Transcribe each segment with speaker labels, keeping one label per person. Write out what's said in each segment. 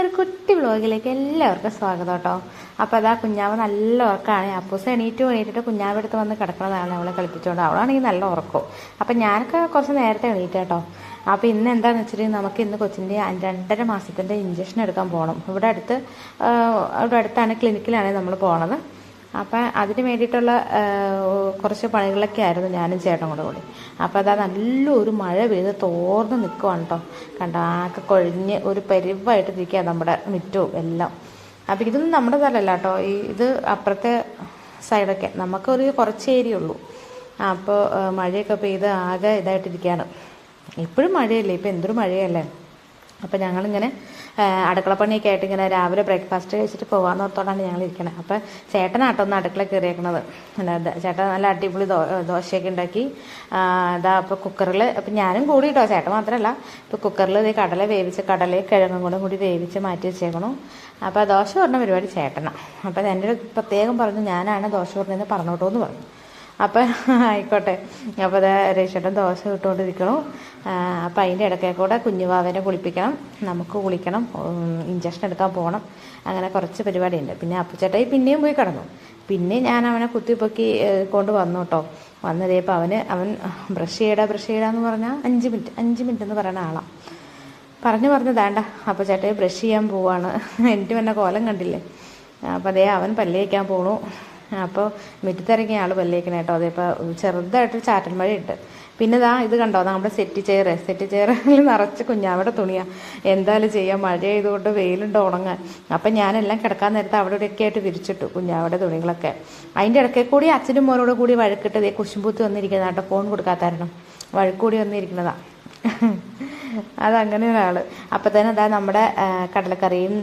Speaker 1: ഇന്നൊരു കുട്ടി വ്ലോഗിലേക്ക് എല്ലാവർക്കും സ്വാഗതം കേട്ടോ. അപ്പോൾ അതാ കുഞ്ഞാവ് നല്ല ഉറക്കമാണ് അപ്പൂസ് എണീറ്റ് എണീറ്റിട്ട് കുഞ്ഞാവ് എടുത്ത് വന്ന് കിടക്കുന്നതാണ് അവളെ കളിപ്പിച്ചുകൊണ്ട് അവളാണെങ്കിൽ നല്ല ഉറക്കവും അപ്പം ഞാനൊക്കെ കുറച്ച് നേരത്തെ എണീറ്റ് കേട്ടോ. അപ്പോൾ ഇന്ന് എന്താണെന്ന് വെച്ചിട്ടുണ്ടെങ്കിൽ നമുക്ക് ഇന്ന് കൊച്ചിന്റെ രണ്ടര മാസത്തിന്റെ ഇഞ്ചക്ഷൻ എടുക്കാൻ പോകണം ഇവിടെ അടുത്ത് ഇവിടെ അടുത്താണ് ക്ലിനിക്കിലാണ് നമ്മൾ പോണത്. അപ്പം അതിന് വേണ്ടിയിട്ടുള്ള കുറച്ച് പണികളൊക്കെ ആയിരുന്നു ഞാനും ചേട്ടൻ കൂടെ കൂടി. അപ്പോൾ അതാ നല്ലൊരു മഴ പെയ്ത് തോർന്ന് നിൽക്കുവാണ് കേട്ടോ കണ്ടോ ആകെ കൊഴിഞ്ഞ് ഒരു പരിവായിട്ട് നിൽക്കുക നമ്മുടെ മുറ്റവും എല്ലാം. അപ്പം ഇതൊന്നും നമ്മുടെ സ്ഥലമല്ല കേട്ടോ ഈ ഇത് അപ്പുറത്തെ സൈഡൊക്കെ. നമുക്കൊരു കുറച്ച് ഏരിയ ഉള്ളൂ. അപ്പോൾ മഴയൊക്കെ പെയ്ത് ആകെ ഇതായിട്ടിരിക്കുകയാണ് ഇപ്പോഴും മഴയല്ലേ? ഇപ്പം എന്തൊരു മഴയല്ലേ? അപ്പം ഞങ്ങളിങ്ങനെ അടുക്കളപ്പണിയൊക്കെ ആയിട്ട് ഇങ്ങനെ രാവിലെ ബ്രേക്ക്ഫാസ്റ്റ് കഴിച്ചിട്ട് പോകാമെന്ന് ഓർത്തോണ്ടാണ് ഞങ്ങൾ ഇരിക്കണത് അപ്പം ചേട്ടനാട്ടോ ഒന്ന് അടുക്കള കയറിയേക്കണത് ചേട്ടൻ നല്ല അടിപൊളി ദോശയൊക്കെ ഉണ്ടാക്കി. ഇതാ അപ്പോൾ കുക്കറിൽ അപ്പം ഞാനും കൂടി കേട്ടോ ചേട്ടൻ മാത്രമല്ല ഇപ്പോൾ കുക്കറിൽ ഇത് കടല വേവിച്ച് കടലയും കിഴങ്ങും കൂടെ കൂടി വേവിച്ച് മാറ്റി വെച്ചേക്കണു. അപ്പോൾ ദോശ പറഞ്ഞ പരിപാടി ചേട്ടനാണ് അപ്പം എന്റെ പ്രത്യേകം പറഞ്ഞു ഞാനാണ് ദോശ പറഞ്ഞതെന്ന് പറഞ്ഞോട്ടോ എന്ന് പറഞ്ഞു. അപ്പം ആയിക്കോട്ടെ. അപ്പോൾ അത് രക്ഷേട്ടൻ ദോശ ഇട്ടുകൊണ്ടിരിക്കണം അപ്പം അതിന്റെ ഇടയ്ക്ക് കൂടെ കുഞ്ഞുവാവനെ കുളിപ്പിക്കണം. നമുക്ക് കുളിക്കണം. ഇഞ്ചക്ഷൻ എടുക്കാൻ പോകണം അങ്ങനെ കുറച്ച് പരിപാടിയുണ്ട്. പിന്നെ അപ്പച്ചേട്ടായി പിന്നെയും പോയി കിടന്നു. പിന്നെ ഞാൻ അവനെ കുത്തിപ്പൊക്കി കൊണ്ട് വന്നു കേട്ടോ വന്നതേപ്പോൾ അവന് അവൻ ബ്രഷ് ചെയ്യടാ ബ്രഷ് ചെയ്യടാന്ന് പറഞ്ഞാൽ അഞ്ച് മിനിറ്റ് അഞ്ച് മിനിറ്റ് എന്ന് പറയുന്ന ആളാണ് പറഞ്ഞു പറഞ്ഞു വേണ്ട അപ്പോൾ ചേട്ടായി ബ്രഷ് ചെയ്യാൻ പോവാണ്. എനിക്ക് പിന്നെ കോലം കണ്ടില്ലേ. അപ്പോൾ അതേ അവൻ പല്ലേക്കാൻ പോണു. അപ്പോൾ മുറ്റത്തിറങ്ങിയ ആൾ പല്ലേക്കണ കേട്ടോ. അതേപ്പോൾ ചെറുതായിട്ട് ചാറ്റൽ മഴയുണ്ട്. പിന്നെ ഇതാ ഇത് കണ്ടോ? നമ്മുടെ സെറ്റ് ചെയർ സെറ്റ് ചെയറിൽ നിറച്ച് കുഞ്ഞാവിടെ തുണിയാ. എന്തായാലും ചെയ്യാം. മഴ ചെയ്തുകൊണ്ട് വെയിലുണ്ട് ഉണങ്ങാൻ. അപ്പം ഞാനെല്ലാം കിടക്കാൻ നേരത്തെ അവിടെ ഇവിടെയൊക്കെ ആയിട്ട് വിരിച്ചിട്ടു കുഞ്ഞാവിടെ തുണികളൊക്കെ. അതിന്റെ ഇടയ്ക്ക് കൂടി അച്ഛനും മോനോട് കൂടി വഴക്കിട്ട് ദേ കുശുമ്പൂത്ത് വന്നിരിക്കുന്നതാട്ടോ ഫോൺ കൊടുക്കാത്തായിരുന്നു വഴക്കൂടി വന്നിരിക്കുന്നതാണ് അതങ്ങനെ ഒരാൾ. അപ്പം തന്നെ അതാ നമ്മുടെ കടലക്കറിയും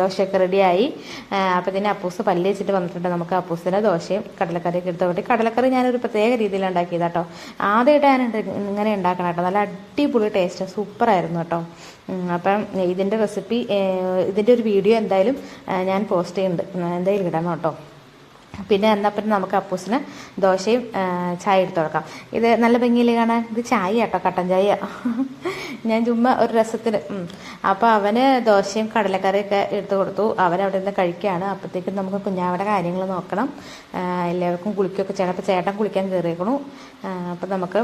Speaker 1: ദോശയൊക്കെ റെഡിയായി. അപ്പം തന്നെ അപ്പൂസ് പല്ലി വെച്ചിട്ട് വന്നിട്ടുണ്ട് നമുക്ക് അപ്പൂസിന് ദോശയും കടലക്കറിയൊക്കെ എടുത്തു വേണ്ടി കടലക്കറി ഞാനൊരു പ്രത്യേക രീതിയിൽ ഉണ്ടാക്കിയത് കേട്ടോ ആദ്യമായിട്ട് ഞാൻ ഇങ്ങനെ ഉണ്ടാക്കണം കേട്ടോ നല്ല അടിപൊളി ടേസ്റ്റ് സൂപ്പറായിരുന്നു കേട്ടോ അപ്പം ഇതിന്റെ റെസിപ്പി ഇതിന്റെ ഒരു വീഡിയോ എന്തായാലും ഞാൻ പോസ്റ്റ് ചെയ്യുന്നുണ്ട്. എന്തായാലും ഇടണം കേട്ടോ പിന്നെ എന്നാൽ പിന്നെ നമുക്ക് അപ്പൂസിന് ദോശയും ചായ എടുത്തു കൊടുക്കാം. ഇത് നല്ല ഭംഗിയിൽ കാണാൻ? ഇത് ചായ കേട്ടോ കട്ടൻ ചായ. ഞാൻ ചുമ്മാ ഒരു രസത്തിന് അപ്പോൾ അവന് ദോശയും കടലക്കറിയൊക്കെ എടുത്തു കൊടുത്തു. അവനവിടെ നിന്ന് കഴിക്കുകയാണ്. അപ്പോഴത്തേക്കും നമുക്ക് കുഞ്ഞാവിടെ കാര്യങ്ങൾ നോക്കണം. എല്ലാവർക്കും കുളിക്കുകയൊക്കെ ചെയ്യണം. അപ്പോൾ ചേട്ടൻ കുളിക്കാൻ കയറിയേക്കണു അപ്പോൾ നമുക്ക്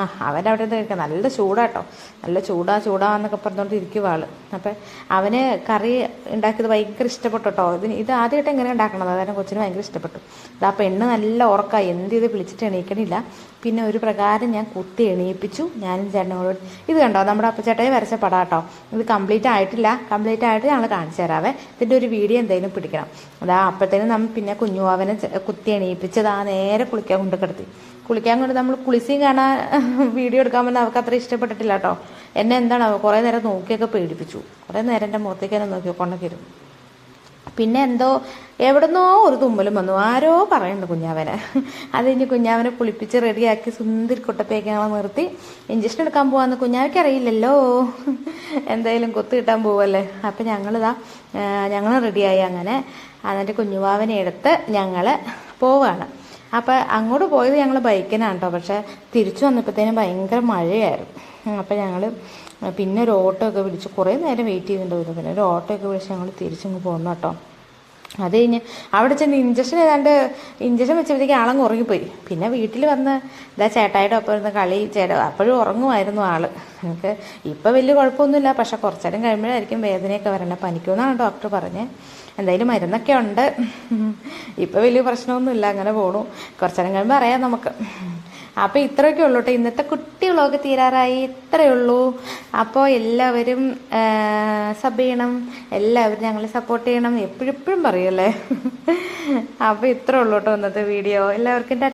Speaker 1: ആ അവരവിടെ നിന്ന് കഴിക്കാം. നല്ല ചൂടാട്ടോ. നല്ല ചൂടാ ചൂടാ എന്നൊക്കെ പറഞ്ഞുകൊണ്ട് ഇരിക്കുക ആൾ അപ്പം അവന് കറി ഉണ്ടാക്കിയത് ഭയങ്കര ഇഷ്ടപ്പെട്ടു ഇത് ഇത് ആദ്യമായിട്ട് എങ്ങനെ ഉണ്ടാക്കണത്? അതായത് കൊച്ചിന് ഭയങ്കര ഇഷ്ടപ്പെട്ടു. അതാ പെണ്ണ് നല്ല ഉറക്കമായി എന്ത് ചെയ്ത് വിളിച്ചിട്ട് എണീക്കണില്ല. പിന്നെ ഒരു പ്രകാരം ഞാൻ കുത്തി എണീപ്പിച്ചു. ഞാനും ചേട്ടനോട് ഇത് കണ്ടോ? നമ്മുടെ അപ്പച്ചേട്ടയെ വരച്ച പടം കേട്ടോ ഇത് കംപ്ലീറ്റ് ആയിട്ടില്ല. കംപ്ലീറ്റ് ആയിട്ട് ഞങ്ങൾ കാണിച്ചു തരാവേ. ഇതിന്റെ ഒരു വീഡിയോ എന്തെങ്കിലും പിടിക്കണം. അതാ അപ്പോഴത്തേനും നമ്മൾ പിന്നെ കുഞ്ഞുവാവനെ കുത്തി എണീപ്പിച്ചത് ആ നേരെ കുളിക്കാൻ കൊണ്ട് കിടത്തി. കുളിക്കാൻ കൊണ്ട് നമ്മൾ കുളിസിയും കാണാൻ വീഡിയോ എടുക്കാൻ പറഞ്ഞാൽ അവർക്ക് അത്ര ഇഷ്ടപ്പെട്ടിട്ടില്ല കേട്ടോ എന്നെ എന്താണ് കുറേ നേരം നോക്കിയൊക്കെ പേടിപ്പിച്ചു. കുറേ നേരം എന്റെ മുഖത്തേക്ക് തന്നെ നോക്കി കൊണ്ടൊക്കെ പിന്നെ എന്തോ എവിടുന്നോ ഒരു തുമ്മലും വന്നു. ആരോ പറയുന്നുണ്ട് കുഞ്ഞാവനെ. അത് കഴിഞ്ഞ് കുഞ്ഞാവനെ കുളിപ്പിച്ച് റെഡിയാക്കി സുന്ദരി കുട്ടപ്പേക്ക് ഞങ്ങളെ നിർത്തി ഇഞ്ചക്ഷൻ എടുക്കാൻ പോവാന്ന് കുഞ്ഞാവയ്ക്ക് അറിയില്ലല്ലോ. എന്തായാലും കൊത്തു കിട്ടാൻ പോവല്ലേ. അപ്പം ഞങ്ങളിതാ ഞങ്ങൾ റെഡിയായി അങ്ങനെ. എന്നിട്ട് കുഞ്ഞുവാവനെ എടുത്ത് ഞങ്ങൾ പോവാണ്. അപ്പം അങ്ങോട്ട് പോയത് ഞങ്ങൾ ബൈക്കിനാണ് കേട്ടോ പക്ഷേ തിരിച്ചു വന്നപ്പോഴത്തേനും ഭയങ്കര മഴയായിരുന്നു. അപ്പം ഞങ്ങൾ പിന്നെ ഒരു ഓട്ടോ ഒക്കെ വിളിച്ച് കുറേ നേരം വെയിറ്റ് ചെയ്യുന്നുണ്ടായിരുന്നു പിന്നെ ഒരു ഓട്ടോ ഒക്കെ വിളിച്ച് ഞങ്ങൾ തിരിച്ചിങ്ങ് പോന്നു കേട്ടോ. അത് കഴിഞ്ഞ് അവിടെ ചെന്ന് ഇഞ്ചക്ഷൻ ഏതാണ്ട് ഇഞ്ചക്ഷൻ വെച്ചപ്പോഴത്തേക്ക് ആളങ്ങ് ഉറങ്ങിപ്പോയി. പിന്നെ വീട്ടിൽ വന്ന് ഇതാ ചേട്ടായിട്ട് ഒപ്പം ഇരുന്ന് കളി ചേട്ട അപ്പോഴും ഉറങ്ങുമായിരുന്നു ആൾ എനിക്ക് ഇപ്പം വലിയ കുഴപ്പമൊന്നുമില്ല പക്ഷെ കുറച്ചേരം കഴിയുമ്പോഴായിരിക്കും വേദനയൊക്കെ വരണം. പനിക്കുമെന്നാണ് ഡോക്ടർ പറഞ്ഞത് എന്തായാലും മരുന്നൊക്കെ ഉണ്ട്. ഇപ്പം വലിയ പ്രശ്നമൊന്നുമില്ല അങ്ങനെ പോണു. കുറച്ചേരം കഴിയുമ്പോൾ അറിയാം നമുക്ക്. അപ്പോൾ ഇത്രയൊക്കെ ഉള്ളൂ കേട്ടോ ഇന്നത്തെ കുട്ടി തീരാറായി. ഇത്രയേ ഉള്ളൂ. അപ്പോൾ എല്ലാവരും സബ് ചെയ്യണം. എല്ലാവരും ഞങ്ങളെ സപ്പോർട്ട് ചെയ്യണം. എപ്പോഴും പറയല്ലേ അപ്പോൾ ഇത്രേ ഉള്ളൂ കേട്ടോ ഇന്നത്തെ വീഡിയോ. എല്ലാവർക്കും